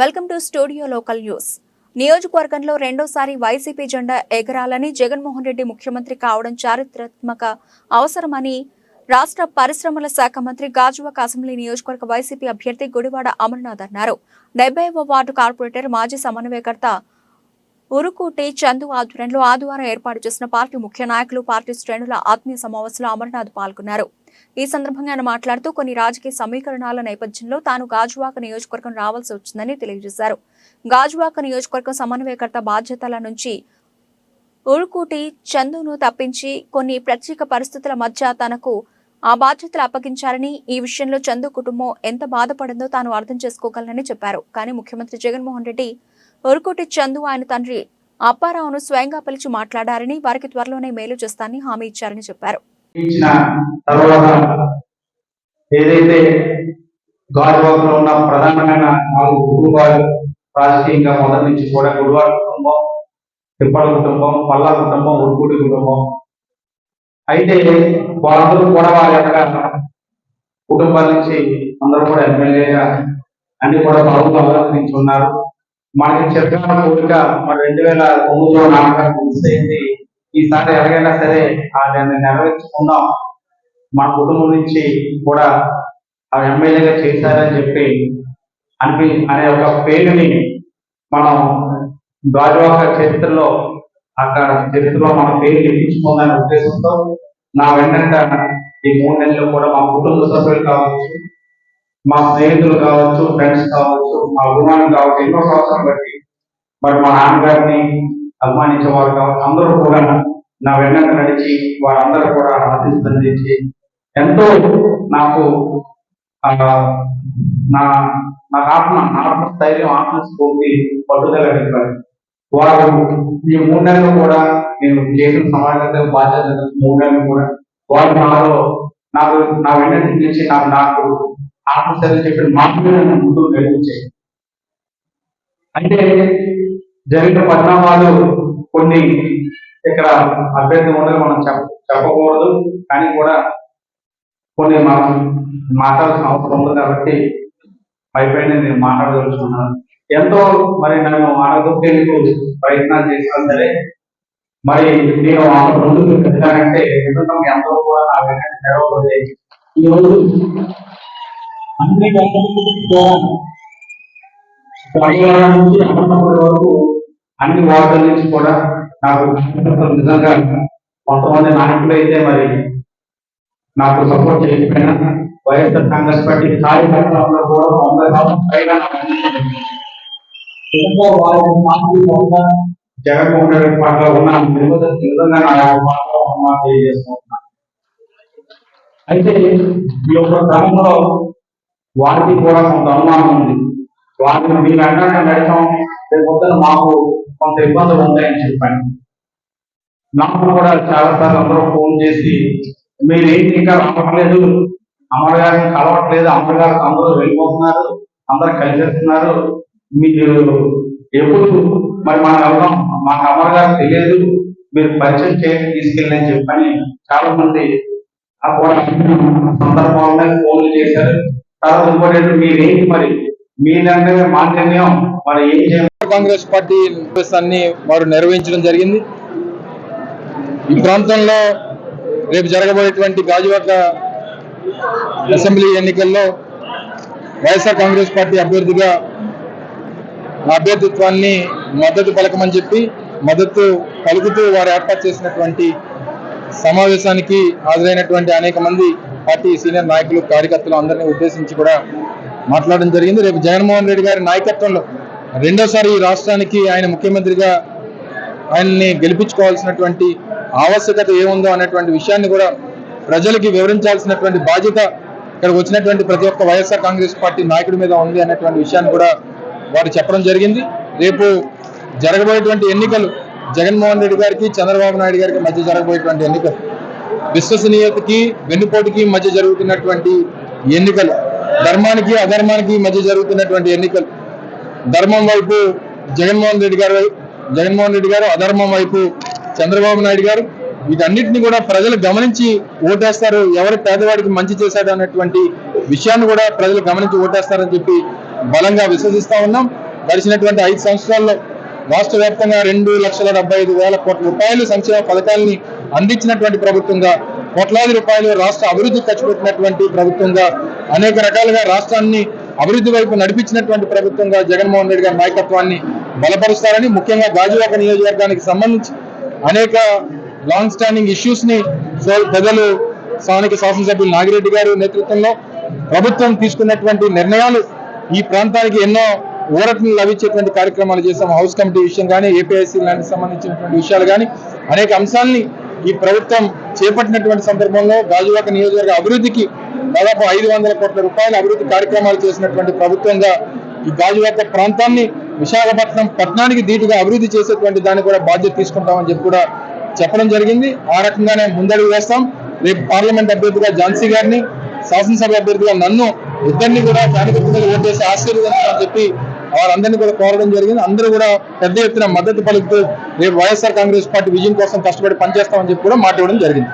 Welcome to studio local news. నియోజకవర్గంలో రెండోసారి YCP జెండా ఎగరాలని జగన్మోహన్ రెడ్డి ముఖ్యమంత్రి కావడం చారిత్రాత్మక అవసరమని రాష్ట్ర పరిశ్రమల శాఖ మంత్రి గాజువాక అసెంబ్లీ నియోజకవర్గ వైసీపీ అభ్యర్థి గుడివాడ అమర్నాథ్ అన్నారు. డెబ్బైవ వార్డు కార్పొరేటర్ మాజీ సమన్వయకర్త ఉరుకుటి చందు ఆధ్వర్యంలో ఆదివారం ఏర్పాటు చేసిన పార్టీ ముఖ్య నాయకులు పార్టీ శ్రేణుల ఆత్మీయ సమావేశంలో అమర్నాథ్ పాల్గొన్నారు. ఈ సందర్భంగా ఆయన మాట్లాడుతూ కొన్ని రాజకీయ సమీకరణాల నేపథ్యంలో తాను గాజువాక నియోజకవర్గం రావాల్సి వచ్చిందని తెలియజేశారు. గాజువాక నియోజకవర్గం సమన్వయకర్త బాధ్యతల నుంచి ఉరుకుటి చందును తప్పించి కొన్ని ప్రత్యేక పరిస్థితుల మధ్య తనకు ఆ బాధ్యతలు అప్పగించారని ఈ విషయంలో చందు కుటుంబం ఎంత బాధపడిందో తాను అర్థం చేసుకోగలనని చెప్పారు. కానీ ముఖ్యమంత్రి జగన్మోహన్ రెడ్డి ఉరుకుటి చందు ఆయన తండ్రి అప్పారావును స్వయంగా పిలిచి మాట్లాడారని వారికి త్వరలోనే మేలు చేస్తానని హామీ ఇచ్చారని చెప్పారు. ఇచ్చిన తర్వాత ఏదైతే గాజువాకలో ఉన్న ప్రధానమైన నాలుగు కుటుంబాలు రాజకీయంగా మొదటి నుంచి కూడా గుడివాడ కుటుంబం తిప్పల కుటుంబం పల్లా కుటుంబం ఉడుకుడి కుటుంబం. అయితే వాళ్ళందరూ కూడా వారి యొక్క కుటుంబాల నుంచి అందరూ కూడా ఎమ్మెల్యేగా అన్ని కూడా బాబు అభినందించి ఉన్నారు. మనకి చెప్పిన కోరిక మన రెండు వేల తొమ్మిదిలో నాన్నగారు మిస్ ఈసారి ఎలాగైనా సరే ఆ దాన్ని నెరవేర్చుకుందాం. మన కుటుంబం నుంచి కూడా ఆ ఎమ్మెల్యేగా చేశారని చెప్పి అనిపి అనే ఒక పేరుని మనం గాజువాక చరిత్రలో అక్కడ చరిత్రలో మన పేరు ఎక్కించుకుందనే ఉద్దేశంతో నా వెంట ఈ మూడు నెలలు కూడా మా కుటుంబ సభ్యులు కావచ్చు మా స్నేహితులు కావచ్చు ఫ్రెండ్స్ కావచ్చు మా అభిమానులు కావచ్చు ఎన్నో సంవత్సరాలు బట్టి. బట్ మా నాన్నగారిని అభిమానించే వారు అందరూ కూడా నా వెన్నక నడిచి వారందరూ కూడా ఆశీస్సులందించి ఎంతో నాకు నా నా ఆత్మ నా ఆత్మస్థైర్యం ఆత్మస్ఫూర్తి పట్టుదల నింపారు వారు ఈ మూడు నెలలు కూడా నేను చేసిన సమాజంలో బాధ్యత మూడు నెలలు కూడా వారు నాలో నాకు నా వెంట నుంచి నాకు నాకు ఆత్మస్థైర్యం చెప్పిన మాత్రమే నన్ను ముందుకు నడిపించాయి. అంటే జరిగిన పరిణామాలు కొన్ని ఇక్కడ అభ్యర్థి ఉండదు మనం చెప్పకూడదు. కానీ కూడా కొన్ని మనం మాట్లాడాల్సిన అవసరం ఉంది కాబట్టి పైపైన నేను మాట్లాడదలుచుకున్నాను. ఎంతో మరి నన్ను ఆడదొక్కేందుకు ప్రయత్నాలు చేసినా సరే మరి నేను ఆ ముందుకు వెళ్ళానంటే ఎందుకంటే ఎంతో కూడా నా వెంటనే నిలవబడి ఈ రోజు అన్ని నుంచి వరకు అన్ని వార్డుల నుంచి కూడా నాకు నిజంగా కొంతమంది నాయకులు అయితే మరి నాకు సపోర్ట్ చేయకపోయినా వైఎస్ఆర్ కాంగ్రెస్ పార్టీ కార్యకర్తలంలో కూడా శాతం పైగా వారి జగన్మోహన్ రెడ్డి పట్ల ఉన్న నిజంగా నా యొక్క తెలియజేసుకుంటున్నాను అయితే ఈ యొక్క క్రమంలో వారికి కూడా కొంత అనుమానం ఉంది. వారిని మీరు వెంటనే నడిచాం రేపు పొద్దున మాకు కొంత ఇబ్బందులు ఉంటాయని చెప్పాను నాకు కూడా చాలా సార్లు అందరూ ఫోన్ చేసి మీరేంటి ఇంకా రావట్లేదు? అమ్మగారిని కలవట్లేదు. అమ్మగారు అందరూ వెళ్ళిపోతున్నారు. అందరు కలిసేస్తున్నారు. మీరు ఎప్పుడు మరి మనం వెళ్దాం? మాకు అమ్మగారు తెలియదు. మీరు పరిచయం చేయండి తీసుకెళ్ళని చెప్పని చాలా మంది ఆ కూడా సందర్భంలో ఫోన్లు చేశారు. తర్వాత ఇంకోటి మీరేంటి మరి కాంగ్రెస్ పార్టీ అన్ని వారు నిర్వహించడం జరిగింది. ఈ ప్రాంతంలో రేపు జరగబోయేటువంటి గాజువాక అసెంబ్లీ ఎన్నికల్లో వైఎస్ఆర్ కాంగ్రెస్ పార్టీ అభ్యర్థిగా నా అభ్యర్థిత్వాన్ని మద్దతు పలకమని చెప్పి మద్దతు పలుకుతూ వారు ఏర్పాటు చేసినటువంటి సమావేశానికి హాజరైనటువంటి అనేక మంది పార్టీ సీనియర్ నాయకులు కార్యకర్తలు అందరినీ ఉద్దేశించి కూడా మాట్లాడడం జరిగింది. రేపు జగన్మోహన్ రెడ్డి గారి నాయకత్వంలో రెండోసారి ఈ రాష్ట్రానికి ఆయన ముఖ్యమంత్రిగా ఆయన్ని గెలిపించుకోవాల్సినటువంటి ఆవశ్యకత ఏముందో అనేటువంటి విషయాన్ని కూడా ప్రజలకి వివరించాల్సినటువంటి బాధ్యత ఇక్కడికి వచ్చినటువంటి ప్రతి ఒక్క వైఎస్ఆర్ కాంగ్రెస్ పార్టీ నాయకుడి మీద ఉంది అనేటువంటి విషయాన్ని కూడా వారు చెప్పడం జరిగింది. రేపు జరగబోయేటువంటి ఎన్నికలు జగన్మోహన్ రెడ్డి గారికి చంద్రబాబు నాయుడు గారికి మధ్య జరగబోయేటువంటి ఎన్నికలు. విశ్వసనీయతకి వెన్నుపోటుకి మధ్య జరుగుతున్నటువంటి ఎన్నికలు ధర్మానికి అధర్మానికి మధ్య జరుగుతున్నటువంటి ఎన్నికలు. ధర్మం వైపు జగన్మోహన్ రెడ్డి గారు జగన్మోహన్ రెడ్డి గారు అధర్మం వైపు చంద్రబాబు నాయుడు గారు వీటన్నిటిని కూడా ప్రజలు గమనించి ఓటేస్తారు. ఎవరు పేదవాడికి మంచి చేశాడు అన్నటువంటి విషయాన్ని కూడా ప్రజలు గమనించి ఓటేస్తారని చెప్పి బలంగా విశ్వసిస్తా ఉన్నాం. గడిచినటువంటి ఐదు సంవత్సరాల్లో రాష్ట్ర వ్యాప్తంగా రెండు లక్షల డెబ్బై ఐదు వేల కోట్ల రూపాయలు సంక్షేమ పథకాలని అందించినటువంటి ప్రభుత్వంగా కోట్లాది రూపాయలు రాష్ట్ర అభివృద్ధి ఖర్చు పెట్టినటువంటి ప్రభుత్వంగా అనేక రకాలుగా రాష్ట్రాన్ని అభివృద్ధి వైపు నడిపించినటువంటి ప్రభుత్వంగా జగన్మోహన్ రెడ్డి గారి నాయకత్వాన్ని బలపరుస్తారని ముఖ్యంగా గాజువాక నియోజకవర్గానికి సంబంధించి అనేక లాంగ్ స్టాండింగ్ ఇష్యూస్ని సో- ప్రజలు స్థానిక శాసనసభ్యులు నాగిరెడ్డి గారి నేతృత్వంలో ప్రభుత్వం తీసుకున్నటువంటి నిర్ణయాలు ఈ ప్రాంతానికి ఎన్నో ఊరటను లభించేటువంటి కార్యక్రమాలు చేశాం. హౌస్ కమిటీ విషయం కానీ ఏపీఐసి లాంటి సంబంధించినటువంటి విషయాలు కానీ అనేక అంశాలని ఈ ప్రభుత్వం చేపట్టినటువంటి సందర్భంలో గాజువాక నియోజకవర్గ అభివృద్ధికి దాదాపు ఐదు వందల కోట్ల రూపాయల అభివృద్ధి కార్యక్రమాలు చేసినటువంటి ప్రభుత్వంగా ఈ గాజువాక ప్రాంతాన్ని విశాఖపట్నం పట్టణానికి ధీటుగా అభివృద్ధి చేసేటువంటి దాన్ని కూడా బాధ్యత తీసుకుంటామని చెప్పి కూడా చెప్పడం జరిగింది. ఆ రకంగానే ముందడుగు వేస్తాం. రేపు పార్లమెంట్ అభ్యర్థిగా ఝాన్సీ గారిని శాసనసభ అభ్యర్థిగా నన్ను ఇద్దరిని కూడా దానికి మీద ఓటేసి ఆశీర్వదించాలని చెప్పి వారందరినీ కూడా కోరడం జరిగింది. అందరూ కూడా పెద్ద ఎత్తున మద్దతు పలుకుతూ రేపు వైఎస్ఆర్ కాంగ్రెస్ పార్టీ విజయం కోసం కష్టపడి పనిచేస్తామని చెప్పి కూడా మాట ఇవ్వడం జరిగింది.